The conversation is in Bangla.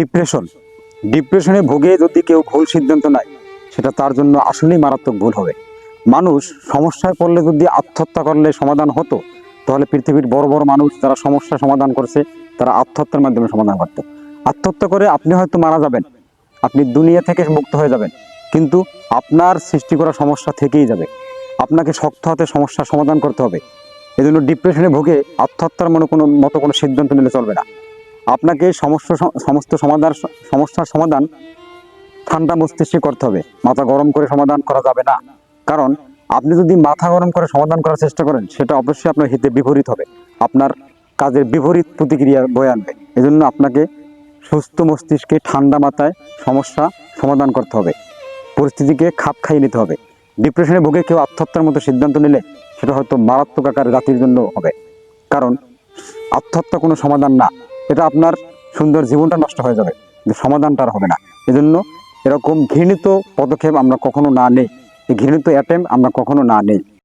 ডিপ্রেশন ডিপ্রেশনে ভুগে যদি কেউ ভুল সিদ্ধান্ত নেয়, সেটা তার জন্য আসলেই মারাত্মক ভুল হবে। মানুষ সমস্যায় পড়লে যদি আত্মহত্যা করলে সমাধান হতো, তাহলে পৃথিবীর বড় বড় মানুষ যারা সমস্যা সমাধান করছে, তারা আত্মহত্যার মাধ্যমে সমাধান করত। আত্মহত্যা করে আপনি হয়তো মারা যাবেন, আপনি দুনিয়া থেকে মুক্ত হয়ে যাবেন, কিন্তু আপনার সৃষ্টি করা সমস্যা থেকেই যাবে। আপনাকে শক্ত হাতে সমস্যার সমাধান করতে হবে। এজন্য ডিপ্রেশনে ভুগে আত্মহত্যার মনে কোনো মতো কোনো সিদ্ধান্ত নিলে চলবে না। আপনাকে সমস্যা সমস্ত সমাধান, সমস্যার সমাধান ঠান্ডা মস্তিষ্কে করতে হবে। মাথা গরম করে সমাধান করা যাবে না। কারণ আপনি যদি মাথা গরম করে সমাধান করার চেষ্টা করেন, সেটা অবশ্যই আপনার হিতে বিপরীত হবে। আপনার কাজের বিপরীত প্রতিক্রিয়া বয়ে আনবে। এজন্য আপনাকে সুস্থ মস্তিষ্কে ঠান্ডা মাথায় সমস্যা সমাধান করতে হবে। পরিস্থিতিকে খাপ খাইয়ে নিতে হবে। ডিপ্রেশনে ভুগে কেউ আত্মহত্যার মতো সিদ্ধান্ত নিলে সেটা হয়তো মারাত্মক আকার জাতির জন্য হবে। কারণ আত্মহত্যা কোনো সমাধান না। এটা আপনার সুন্দর জীবনটা নষ্ট হয়ে যাবে সমাধানটা আর হবে না। এজন্য এরকম ঘৃণিত পদক্ষেপ আমরা কখনো না নেই। ঘৃণিত অ্যাটেম্প আমরা কখনো না নেই।